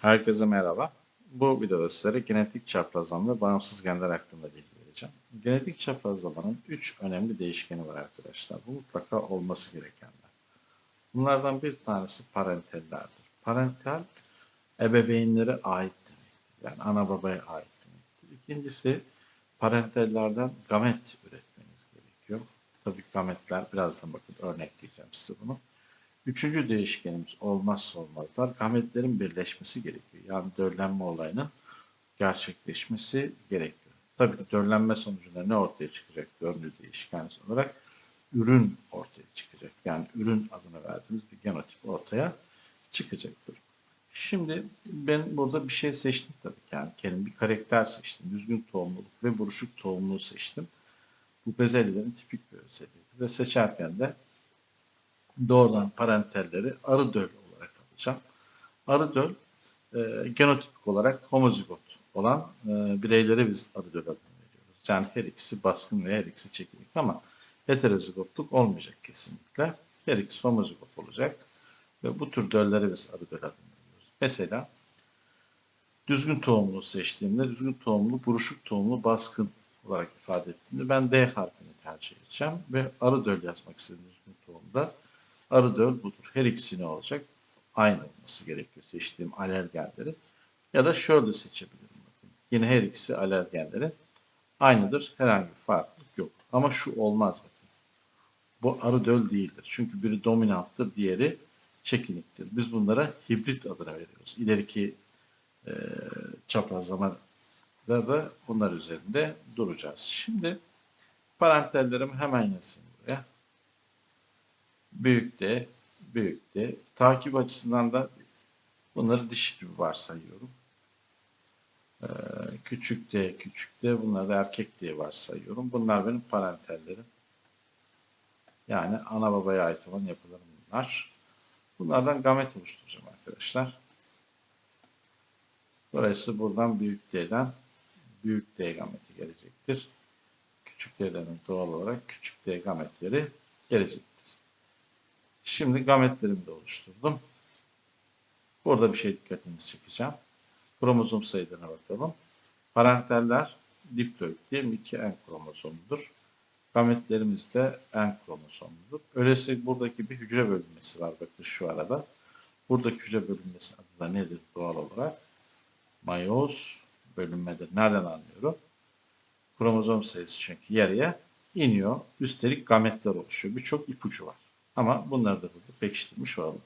Herkese merhaba. Bu videoda sizlere genetik çaprazlama ve bağımsız genler hakkında bilgi vereceğim. Genetik çaprazlamanın 3 önemli değişkeni var arkadaşlar. Bu mutlaka olması gerekenler. Bunlardan bir tanesi parentellerdir. Parentel ebeveynlere ait demektir. Yani ana babaya ait demektir. İkincisi parentellerden gamet üretmeniz gerekiyor. Tabii gametler birazdan bakın örnekleyeceğim size bunu. Üçüncü değişkenimiz olmazsa olmazlar gametlerin birleşmesi gerekiyor. Yani döllenme olayının gerçekleşmesi gerekiyor. Tabii ki döllenme sonucunda ne ortaya çıkacak dördüncü değişken olarak ürün ortaya çıkacak. Yani ürün adını verdiğimiz bir genotip ortaya çıkacaktır. Şimdi ben burada bir şey seçtim tabii ki. Yani kendim bir karakter seçtim. Düzgün tohumluluk ve buruşuk tohumluğu seçtim. Bu bezelyelerin tipik bir özelliği. Ve seçerken de doğrudan parentelleri arı döl olarak alacağım. Arı döl e, genotipik olarak homozigot olan e, bireylere biz arı döl adını veriyoruz. Yani her ikisi baskın ve her ikisi çekinik ama heterozigotluk olmayacak kesinlikle. Her ikisi homozigot olacak ve bu tür döllere biz arı döl adını veriyoruz. Mesela düzgün tohumlu seçtiğimde düzgün tohumlu, buruşuk tohumlu, baskın olarak ifade ettiğimde ben D harfini tercih edeceğim ve arı döl yazmak istediğim düzgün tohumda arı döl budur. Her ikisi ne olacak? Aynı olması gerekiyor seçtiğim alergenlerin. Ya da şöyle seçebilirim. Bakın. Yine her ikisi alergenlerin aynıdır. Herhangi bir farklılık yok. Ama şu olmaz bakın. Bu arı döl değildir. Çünkü biri dominanttır, diğeri çekiniktir. Biz bunlara hibrit adını veriyoruz. İleriki e, çaprazlamada da bunlar üzerinde duracağız. Şimdi parentellerimi hemen yazayım. Büyük D, büyük D. Takip açısından da bunları dişi gibi varsayıyorum. Ee, küçük D, küçük D. Bunları da erkek diye varsayıyorum. Bunlar benim parentellerim. Yani ana babaya ait olan yapılarım bunlar. Bunlardan gamet oluşturacağım arkadaşlar. Dolayısıyla buradan büyük D'den büyük D gameti gelecektir. Küçük D'lerin doğal olarak küçük D gametleri gelecektir. Şimdi gametlerimi de oluşturdum. Burada bir şey dikkatinizi çekeceğim. Kromozom sayılarına bakalım. Parenteller diploid diyelim 2 N kromozomudur. Gametlerimiz de N kromozomludur. Öyleyse buradaki bir hücre bölünmesi var bakın şu arada. Buradaki hücre bölünmesi adı da nedir doğal olarak? Mayoz bölünmedir. Nereden anlıyorum? Kromozom sayısı çünkü yarıya iniyor. Üstelik gametler oluşuyor. Birçok ipucu var. Ama bunları da burada pekiştirmiş olalım.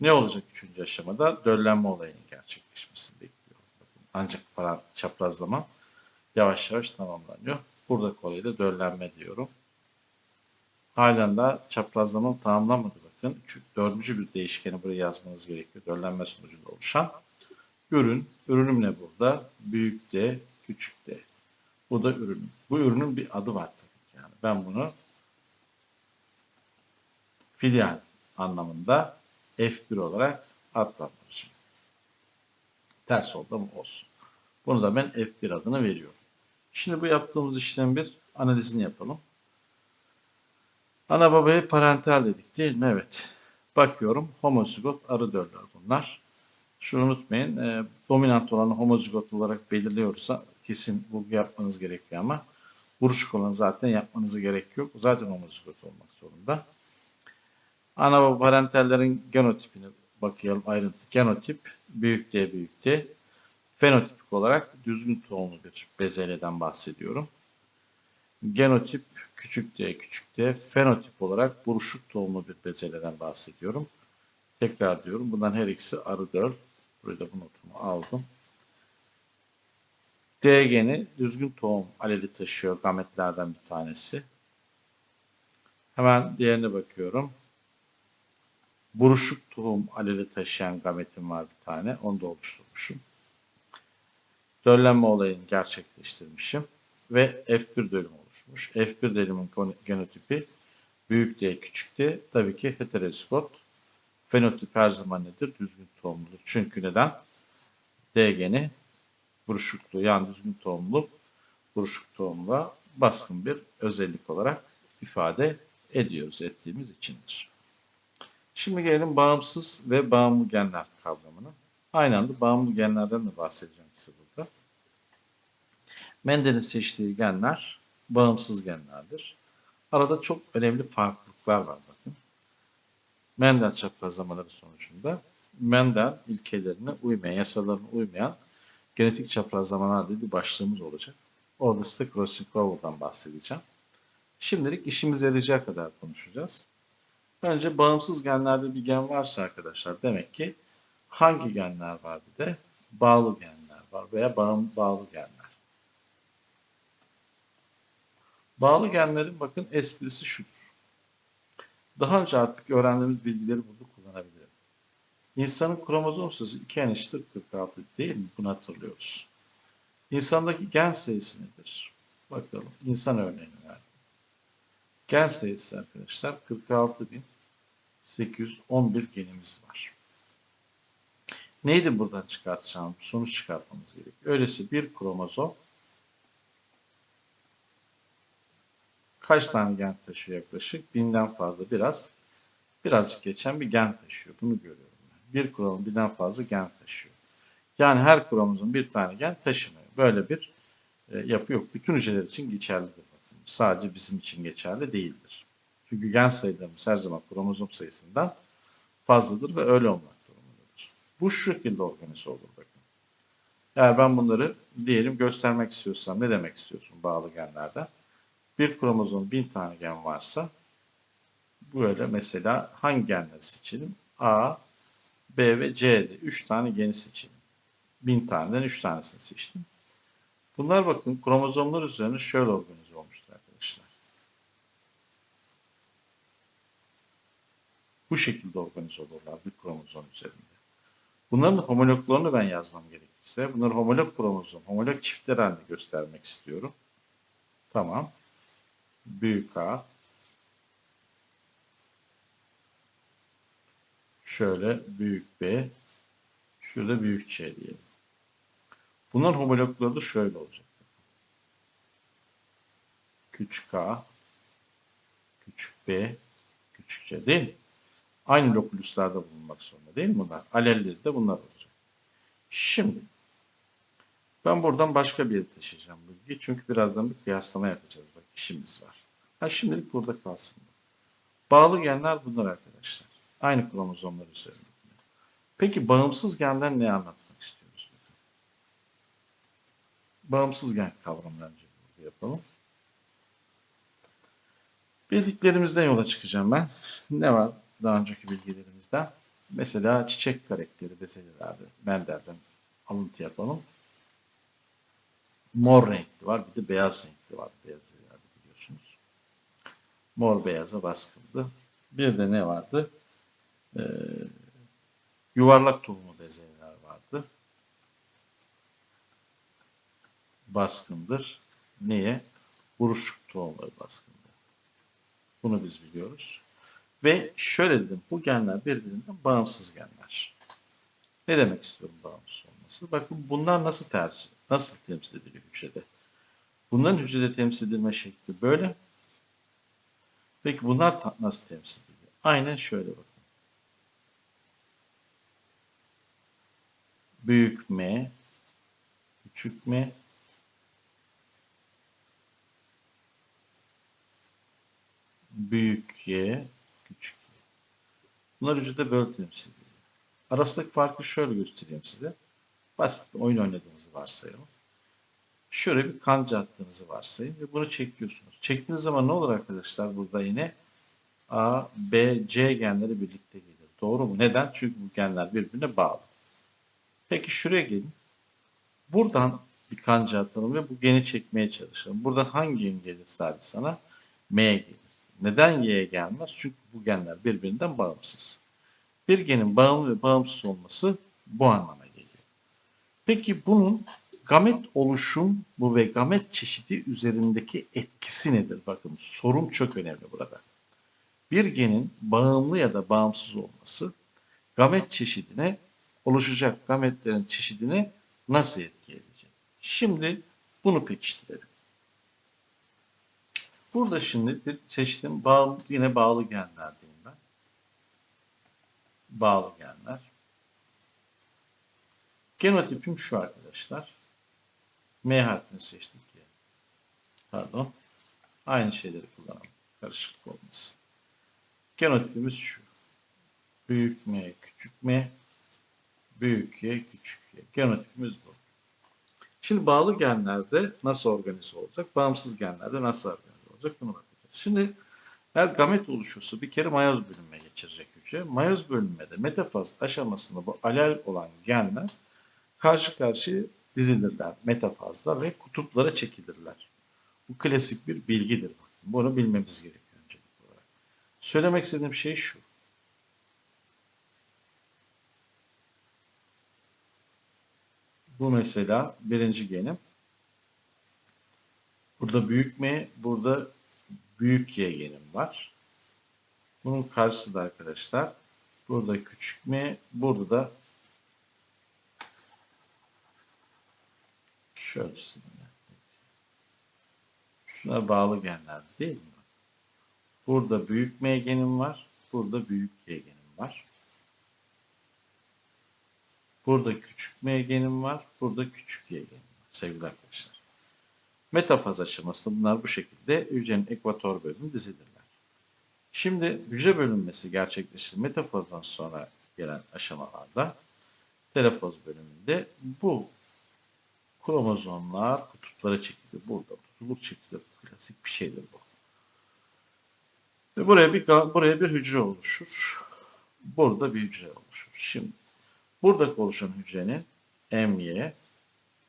Ne olacak üçüncü aşamada? Döllenme olayının gerçekleşmesini bekliyorum. Bakın, ancak para çaprazlama yavaş yavaş tamamlanıyor. Burada kolayı da döllenme diyorum. Halen daha çaprazlama tamamlanmadı bakın. Çünkü dördüncü bir değişkeni buraya yazmanız gerekiyor. Döllenme sonucunda oluşan. Ürün. Ürünüm ne burada? Büyük D, küçük D. Bu da ürün. Bu ürünün bir adı var tabii ki. Yani ben bunu filial anlamında F1 olarak adlandıracağım. Ters oldu mu olsun. Bunu da ben F1 adını veriyorum. Şimdi bu yaptığımız işlem bir analizini yapalım. Ana babaya parental dedik değil mi? Evet. Bakıyorum homozigot arı döller bunlar. Şunu unutmayın. E, dominant olanı homozigot olarak belirliyorsa kesin vurgu yapmanız gerekiyor ama buruşuk olanı zaten yapmanızı gerek yok. Zaten homozigot olmak zorunda. Ana baba parentellerin genotipine bakayım ayrıntı. Genotip büyük D büyük D. Fenotipik olarak düzgün tohumlu bir bezelyeden bahsediyorum. Genotip küçük d küçük d. Fenotip olarak buruşuk tohumlu bir bezelyeden bahsediyorum. Tekrar diyorum. Bundan her ikisi arı döl. Burada bu notumu aldım. D geni düzgün tohum aleli taşıyor gametlerden bir tanesi. Hemen diğerine bakıyorum. Buruşuk tohum aleli taşıyan gametim var bir tane. Onu da oluşturmuşum. Döllenme olayını gerçekleştirmişim. Ve F1 dölüm oluşmuş. F1 dölümün genotipi büyük D küçük D. Tabii ki heterozigot. Fenotip her zaman nedir? Düzgün tohumludur. Çünkü neden? D geni buruşukluğu yani düzgün tohumlu buruşuk tohumla baskın bir özellik olarak ifade ediyoruz ettiğimiz içindir. Şimdi gelelim bağımsız ve bağımlı genler kavramına. Aynı anda bağımlı genlerden de bahsedeceğim size burada. Mendel'in seçtiği genler bağımsız genlerdir. Arada çok önemli farklılıklar var bakın. Mendel çaprazlamaları sonucunda Mendel ilkelerine uymayan, yasalarına uymayan genetik çaprazlamalar diye bir başlığımız olacak. Orada size crossing over'dan bahsedeceğim. Şimdilik işimize yarayacağı kadar konuşacağız. Önce bağımsız genlerde bir gen varsa arkadaşlar demek ki hangi genler var bir de? Bağlı genler var veya bağım, bağlı genler. Bağlı genlerin bakın esprisi şudur. Daha önce artık öğrendiğimiz bilgileri burada kullanabilirim. İnsanın kromozom sayısı 2 n eşittir 46 değil mi? Bunu hatırlıyoruz. İnsandaki gen sayısı nedir? Bakalım. İnsan örneğini verdim. Gen sayısı arkadaşlar 46.811 genimiz var. Neydi buradan çıkartacağım? Sonuç çıkartmamız gerekiyor. Öyleyse bir kromozom kaç tane gen taşıyor yaklaşık? Binden fazla biraz birazcık geçen bir gen taşıyor. Bunu görüyorum. Ben. Bir kromozom birden fazla gen taşıyor. Yani her kromozom bir tane gen taşımıyor. Böyle bir e, yapı yok. Bütün hücreler için geçerlidir. Sadece bizim için geçerli değildir. Çünkü gen sayılarımız her zaman kromozom sayısından fazladır ve öyle olmak durumundadır. Bu şu şekilde organize olur bakın. Eğer ben bunları diyelim göstermek istiyorsam ne demek istiyorsun bağlı genlerden? Bir kromozom bin tane gen varsa böyle mesela hangi genleri seçelim? A, B ve C'de 3 tane geni seçelim. Bin taneden 3 tanesini seçtim. Bunlar bakın kromozomlar üzerine şöyle organize olmuştur arkadaşlar. Bu şekilde organize olurlar bir kromozom üzerinde. Bunların homologlarını ben yazmam gerekirse, bunları homolog kromozom, homolog çiftler halinde göstermek istiyorum. Tamam. Büyük A. Şöyle büyük B. Şurada büyük C diyelim. Bunların homologları da şöyle olacak. Küçük a, küçük b, küçük c değil mi? Aynı lokuluslarda bulunmak zorunda değil mi bunlar? Alelleri de bunlar olacak. Şimdi ben buradan başka bir yere taşıyacağım bilgi. Çünkü birazdan bir kıyaslama yapacağız. Bak işimiz var. Ha şimdilik burada kalsın. Bağlı genler bunlar arkadaşlar. Aynı kromozomlar üzerinde. Peki bağımsız genden ne anlatmak istiyoruz? Bağımsız gen kavramını önce yapalım. Bildiklerimizden yola çıkacağım ben. Ne var daha önceki bilgilerimizden? Mesela çiçek karakteri bezelilerde Mendel'den alıntı yapalım. Mor renkli var, bir de beyaz renkli var bezelilerde biliyorsunuz. Mor beyaza baskındı. Bir de ne vardı? Ee, yuvarlak tohumlu bezelyeler vardı. Baskındır. Niye? Buruşuk tohumları baskındır. Bunu biz biliyoruz. Ve şöyle dedim, bu genler birbirinden bağımsız genler. Ne demek istiyorum bağımsız olması? Bakın bunlar nasıl tercih, nasıl temsil ediliyor hücrede? Bunların hücrede temsil edilme şekli böyle. Peki bunlar nasıl temsil ediliyor? Aynen şöyle bakın. Büyük M, küçük M, büyük Y, küçük Y. Bunlar hücrede böyle temsil ediliyor. Arasındaki farkı şöyle göstereyim size. Basit bir oyun oynadığınızı varsayalım. Şöyle bir kanca attığınızı varsayın ve bunu çekiyorsunuz. Çektiğiniz zaman ne olur arkadaşlar burada yine A, B, C genleri birlikte gelir. Doğru mu? Neden? Çünkü bu genler birbirine bağlı. Peki şuraya gelin. Buradan bir kanca atalım ve bu geni çekmeye çalışalım. Buradan hangi gen gelirse hadi sana M gelir. Neden Y gelmez? Çünkü bu genler birbirinden bağımsız. Bir genin bağımlı ve bağımsız olması bu anlama geliyor. Peki bunun gamet oluşum bu ve gamet çeşidi üzerindeki etkisi nedir? Bakın sorum çok önemli burada. Bir genin bağımlı ya da bağımsız olması gamet çeşidine oluşacak gametlerin çeşidini nasıl etki edecek? Şimdi bunu pekiştirelim. Burada şimdi bir çeşidin bağlı, yine bağlı genler diyeyim ben. Bağlı genler. Genotipim şu arkadaşlar. M harfini seçtik ya. Pardon. Aynı şeyleri kullanalım. Karışıklık olmasın. Genotipimiz şu. Büyük M, küçük M, büyük Y, küçük Y. Genotipimiz bu. Şimdi bağlı genlerde nasıl organize olacak? Bağımsız genlerde nasıl organize olacak? Bunu bakacağız. Şimdi eğer gamet oluşursa bir kere mayoz bölünme geçirecek hücre. Mayoz bölünmede metafaz aşamasında bu alel olan genler karşı karşıya dizilirler metafazda ve kutuplara çekilirler. Bu klasik bir bilgidir. Bunu bilmemiz gerekiyor öncelikli olarak. Söylemek istediğim şey şu. Bu mesela birinci genim. Burada büyük M, burada büyük Y genim var. Bunun karşısı da arkadaşlar. Burada küçük M, burada da şöyle. Şuna bağlı genler değil mi? Burada büyük M genim var. Burada büyük Y genim var. Burada küçük M genim var. Burada küçük Y genim var. Sevgili arkadaşlar. Metafaz aşamasında bunlar bu şekilde hücrenin ekvator bölümü dizilirler. Şimdi hücre bölünmesi gerçekleşir. Metafazdan sonra gelen aşamalarda telofoz bölümünde bu kromozomlar kutuplara çekilir. Burada tutulur çekilir. Klasik bir şeydir bu. Ve buraya bir buraya bir hücre oluşur. Burada bir hücre oluşur. Şimdi buradaki oluşan hücrenin MY,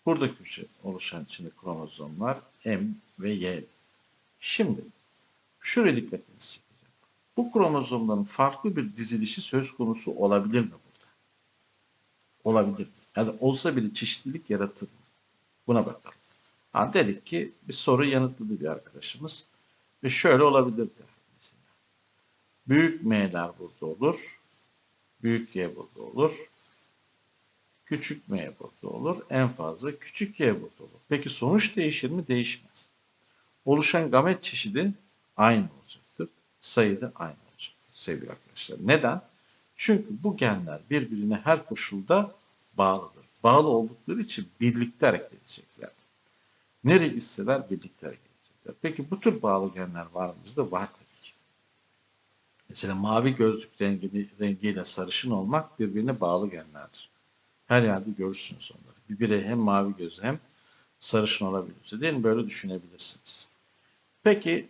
buradaki hücre oluşan içinde kromozomlar M ve Y. Şimdi şuraya dikkatinizi çekeceğim. Bu kromozomların farklı bir dizilişi söz konusu olabilir mi burada? Olabilir. Yani olsa bile çeşitlilik yaratır mı? Buna bakalım. Ha, dedik ki bir soru yanıtladı bir arkadaşımız. Ve şöyle olabilir mesela. Büyük M'ler burada olur. Büyük Y burada olur. Küçük M burada olur. En fazla küçük Y burada olur. Peki sonuç değişir mi? Değişmez. Oluşan gamet çeşidi aynı olacaktır. Sayı da aynı olacaktır sevgili arkadaşlar. Neden? Çünkü bu genler birbirine her koşulda bağlıdır. Bağlı oldukları için birlikte hareket edecekler. Nereye gitseler birlikte hareket edecekler. Peki bu tür bağlı genler var mı? Var tabii ki. Mesela mavi gözlük rengi, rengiyle sarışın olmak birbirine bağlı genlerdir. Her yerde görürsünüz onları. Bir birey hem mavi gözlü hem sarışın olabilir. Değil mi? Böyle düşünebilirsiniz. Peki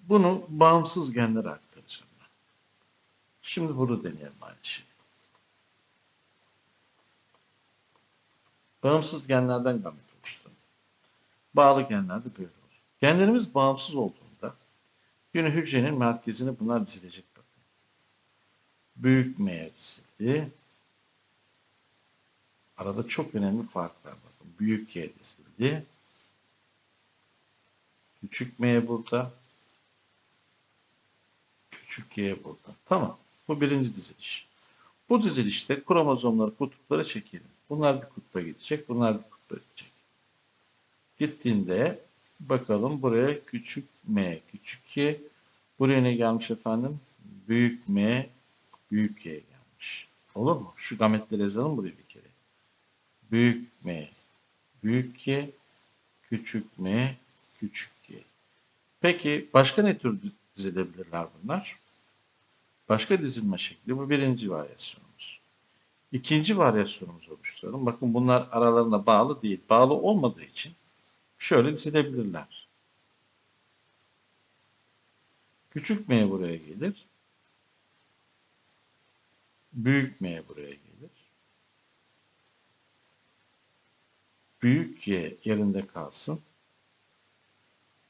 bunu bağımsız genlere aktaracağım ben. Şimdi bunu deneyelim aynı şeyi. Bağımsız genlerden gamet oluştu. Bağlı genler de böyle olur. Genlerimiz bağımsız olduğunda yine hücrenin merkezine bunlar dizilecek bakın. Büyük M dizildi. Arada çok önemli farklar bakın. Büyük Y dizildi. Küçük M burada. Küçük Y burada. Tamam. Bu birinci diziliş. Bu dizilişte kromozomları kutuplara çekelim. Bunlar bir kutba gidecek. Bunlar bir kutba gidecek. Gittiğinde bakalım buraya küçük m, küçük y. Buraya ne gelmiş efendim? Büyük m, büyük y. Olur mu? Şu gametleri yazalım buraya bir kere. Büyük m, büyük y, küçük m, küçük y. Peki başka ne tür dizilebilirler bunlar? Başka dizilme şekli bu birinci varyasyonumuz. İkinci varyasyonumuzu oluşturalım. Bakın bunlar aralarında bağlı değil. Bağlı olmadığı için şöyle dizilebilirler. Küçük m buraya gelir. Büyük m buraya gelir. Büyük y yerinde kalsın.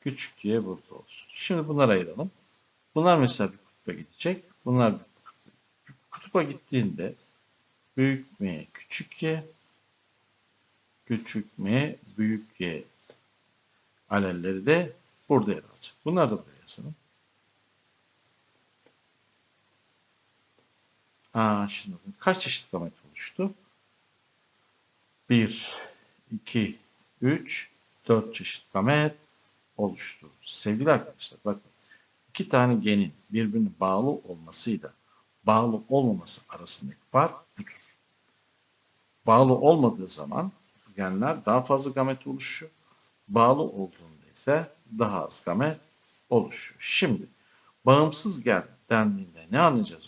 Küçük y burada olsun. Şimdi bunları ayıralım. Bunlar mesela bir kutuba gidecek. Bunlar bir kutuba gittiğinde büyük M küçük Y küçük M büyük Y alelleri de burada yer alacak. Bunlar da buraya yazalım. Aa, şimdi kaç çeşit gamet oluştu? 1, 2, 3, 4 çeşit gamet oluştu. Sevgili arkadaşlar bakın iki tane genin birbirine bağlı olmasıyla bağlı olmaması arasındaki fark budur. Bağlı olmadığı zaman genler daha fazla gamet oluşuyor. Bağlı olduğunda ise daha az gamet oluşuyor. Şimdi bağımsız gen dendiğinde ne anlayacağız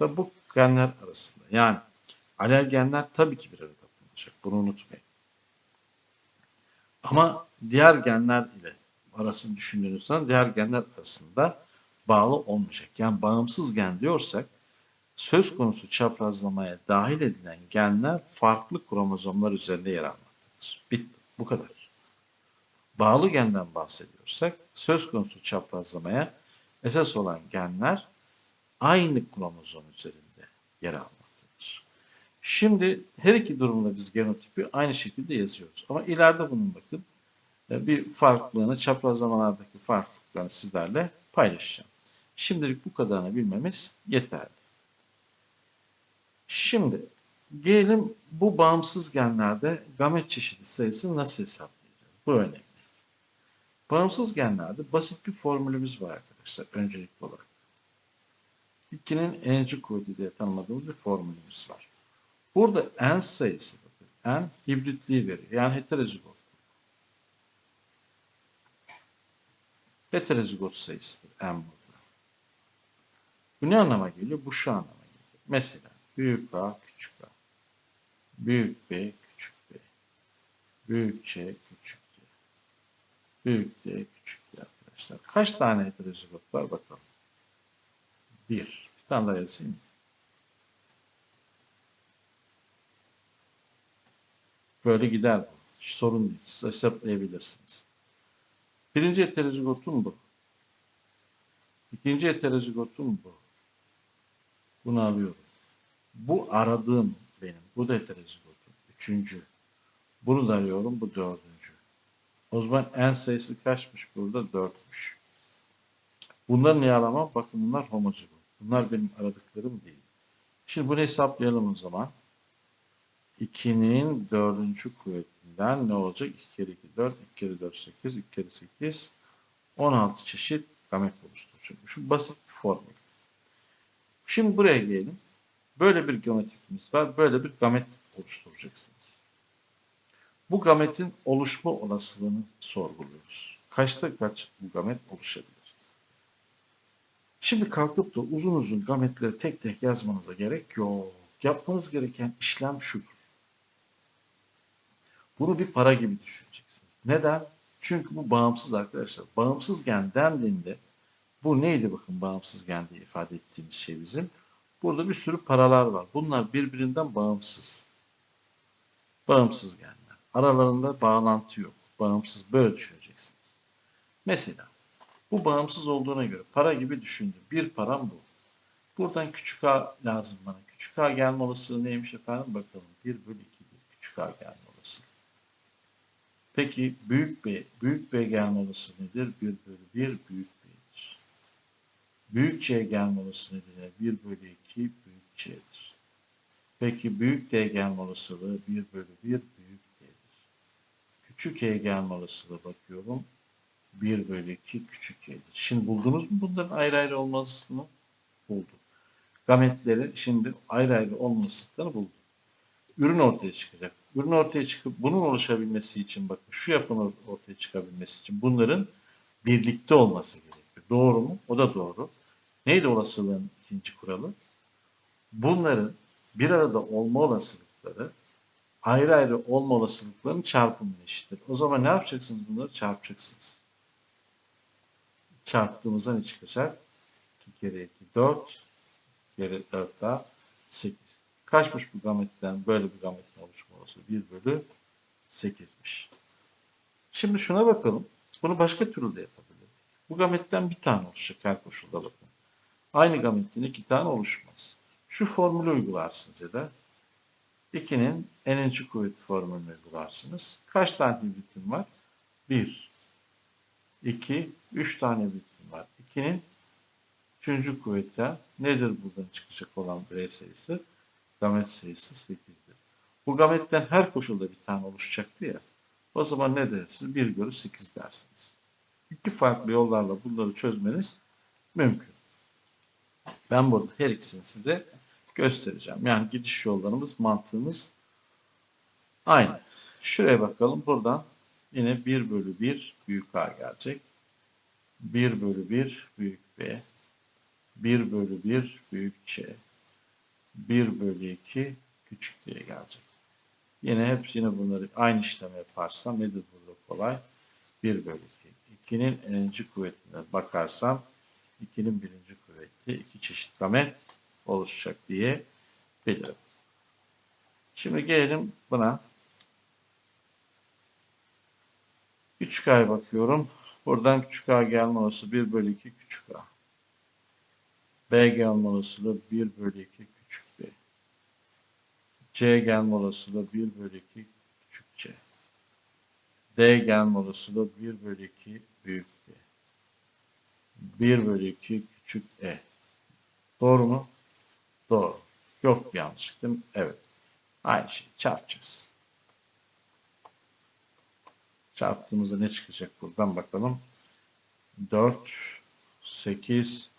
baktığımızda? Bu genler arasında yani alergenler tabii ki bir arada bulunacak. Bunu unutmayın. Ama diğer genler ile arasını düşündüğünüz zaman diğer genler arasında bağlı olmayacak. Yani bağımsız gen diyorsak söz konusu çaprazlamaya dahil edilen genler farklı kromozomlar üzerinde yer almaktadır. Bitti. Bu kadar. Bağlı genden bahsediyorsak söz konusu çaprazlamaya esas olan genler aynı kromozom üzerinde yer almaktadır. Şimdi her iki durumda biz genotipi aynı şekilde yazıyoruz. Ama ileride bunun bakın e, bir farklılığını, çaprazlamalardaki farklılıklarını sizlerle paylaşacağım. Şimdilik bu kadarını bilmemiz yeterli. Şimdi gelelim bu bağımsız genlerde gamet çeşidi sayısını nasıl hesaplayacağız? Bu önemli. Bağımsız genlerde basit bir formülümüz var arkadaşlar öncelikli olarak. 2'nin n'ci kuvveti diye tanımladığımız bir formülümüz var. Burada n sayısı n hibritliği veriyor. Yani heterozigot. Heterozigot sayısıdır n burada. Bu ne anlama geliyor? Bu şu anlama geliyor. Mesela büyük A, küçük A. Büyük B, küçük B. Büyük C, küçük C. Büyük D, küçük D arkadaşlar. Kaç tane heterozigot var bakalım. Bir. Bir tane daha yazayım. Böyle gider bu. Hiç sorun değil. Siz hesaplayabilirsiniz. Birinci heterozigotum bu. İkinci heterozigotum bu. Bunu alıyorum. Bu aradığım benim. Bu da heterozigotum. Üçüncü. Bunu da arıyorum. Bu dördüncü. O zaman en sayısı kaçmış burada? Dörtmüş. Bunları niye alamam? Bakın bunlar homozigot. Bunlar benim aradıklarım değil. Şimdi bunu hesaplayalım o zaman. 2'nin dördüncü kuvvetinden ne olacak? 2 kere 2 4, 2 kere 4 8, 2 kere 8 16 çeşit gamet oluşturacak. Şu basit bir formül. Şimdi buraya gelelim. Böyle bir geometrimiz var. Böyle bir gamet oluşturacaksınız. Bu gametin oluşma olasılığını sorguluyoruz. Kaçta kaç bu gamet oluşabilir? Şimdi kalkıp da uzun uzun gametleri tek tek yazmanıza gerek yok. Yapmanız gereken işlem şudur. Bunu bir para gibi düşüneceksiniz. Neden? Çünkü bu bağımsız arkadaşlar. Bağımsız gen dendiğinde bu neydi bakın bağımsız gen diye ifade ettiğimiz şey bizim. Burada bir sürü paralar var. Bunlar birbirinden bağımsız. Bağımsız genler. Aralarında bağlantı yok. Bağımsız böyle düşüneceksiniz. Mesela bu bağımsız olduğuna göre para gibi düşündüm. Bir param bu. Buradan küçük a lazım bana. Küçük a gelme olasılığı neymiş efendim? Bakalım. 1 bölü 2'dir. Küçük a gelme olasılığı. Peki büyük B, büyük B gelme olasılığı nedir? 1 bölü 1 büyük B'dir. Büyük C gelme olasılığı nedir? 1 bölü 2 büyük C'dir. Peki büyük D gelme olasılığı 1 bölü 1 büyük D'dir. Küçük E gelme olasılığı bakıyorum. 1 bölü 2 küçük E'dir. Şimdi buldunuz mu bunların ayrı ayrı olmasını? Bulduk. Gametleri şimdi ayrı ayrı olmasını bulduk. Ürün ortaya çıkacak. Ürün ortaya çıkıp bunun oluşabilmesi için bakın şu yapının ortaya çıkabilmesi için bunların birlikte olması gerekiyor. Doğru mu? O da doğru. Neydi olasılığın ikinci kuralı? Bunların bir arada olma olasılıkları ayrı ayrı olma olasılıklarının çarpımına eşittir. O zaman ne yapacaksınız bunları? Çarpacaksınız. Çarptığımızda ne çıkacak? 2 kere 2 4 kere 4 daha 8. Kaçmış bu gametten böyle bir gametin oluşma olasılığı? 1 bölü 8'miş. Şimdi şuna bakalım. Bunu başka türlü de yapabiliriz. Bu gametten bir tane oluşacak her koşulda bakın. Aynı gametten iki tane oluşmaz. Şu formülü uygularsınız ya da 2'nin n'inci kuvveti formülünü uygularsınız. Kaç tane hibritim var? 1, 2, 3 tane hibritim var. 2'nin üçüncü kuvveti nedir buradan çıkacak olan birey sayısı? Gamet sayısı 8'dir. Bu gametten her koşulda bir tane oluşacaktı ya. O zaman ne dersiniz? 1 bölü 8 dersiniz. İki farklı yollarla bunları çözmeniz mümkün. Ben burada her ikisini size göstereceğim. Yani gidiş yollarımız, mantığımız Aynı. Şuraya bakalım. Buradan yine 1 bölü 1 büyük A gelecek. 1 bölü 1 büyük B. 1 bölü 1 büyük C. 1 bölü 2 küçük diye gelecek. Yine hepsini bunları aynı işlemi yaparsam nedir burada kolay? 1 bölü 2. 2'nin n'inci kuvvetine bakarsam 2'nin birinci kuvveti iki çeşit gamet oluşacak diye bilirim. Şimdi gelelim buna. Küçük a'ya bakıyorum. Buradan küçük a gelme olasılığı 1 bölü 2 küçük a. B gelme olasılığı 1 bölü 2 küçük b. C gelme olasılığı 1 bölü 2 küçük c. D gelme olasılığı 1 bölü 2 büyük b. 1 bölü 2 küçük e. Doğru mu? Doğru. Yok bir yanlışlık değil mi? Evet. Aynı şey. Çarpacağız. Çarptığımızda ne çıkacak buradan bakalım. 4, 8,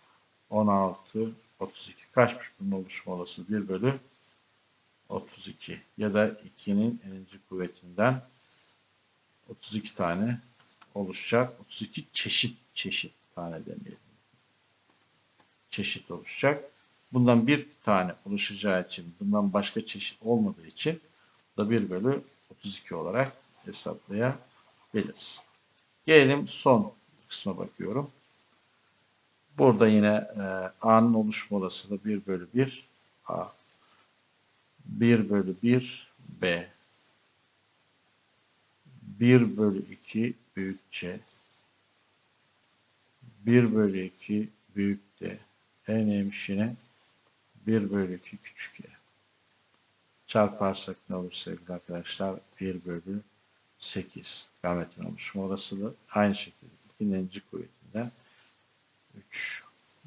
16, 32. Kaçmış bunun oluşma olasılığı? 1 bölü 32. Ya da 2'nin n'inci kuvvetinden 32 tane oluşacak. 32 çeşit çeşit tane demeyelim. Çeşit oluşacak. Bundan bir tane oluşacağı için, bundan başka çeşit olmadığı için da 1 bölü 32 olarak hesaplayabiliriz. Gelelim son kısma bakıyorum. Burada yine e, A'nın oluşma olasılığı 1 bölü 1 A. 1 bölü 1 B. 1 bölü 2 büyük C. 1 bölü 2 büyük D. En hemşine 1 bölü 2 küçük e. Çarparsak ne olur sevgili arkadaşlar? 1 bölü 8. Gametin oluşma olasılığı. Aynı şekilde ikinci kuvvetinden 3.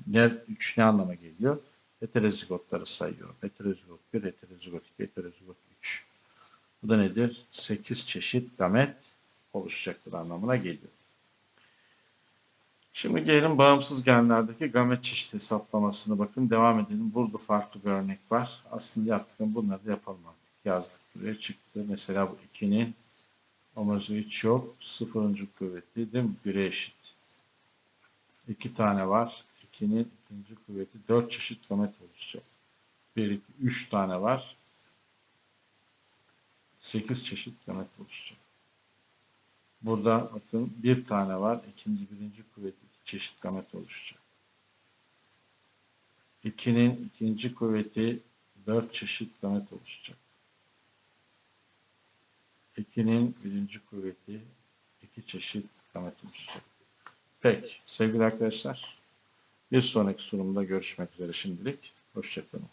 Ne, 3 ne anlama geliyor? Heterozigotları sayıyorum. Heterozigot 1, heterozigot 2, heterozigot 3. Bu da nedir? 8 çeşit gamet oluşacaktır anlamına geliyor. Şimdi gelelim bağımsız genlerdeki gamet çeşit hesaplamasını bakın. Devam edelim. Burada farklı bir örnek var. Aslında yaptık bunları da yapalım artık. Yazdık buraya çıktı. Mesela bu 2'nin amacı hiç yok. Sıfırıncı kuvveti değil mi? 1'e eşit. 2 tane var. 2'nin ikinci kuvveti 4 çeşit gamet oluşacak. 1, 2, 3 tane var. 8 çeşit gamet oluşacak. Burada bakın bir tane var. İkinci birinci kuvveti iki çeşit gamet oluşacak. 2'nin ikinci kuvveti dört çeşit gamet oluşacak. 2'nin birinci kuvveti iki çeşit oluşacak. Peki sevgili arkadaşlar bir sonraki sunumda görüşmek üzere şimdilik. Hoşçakalın.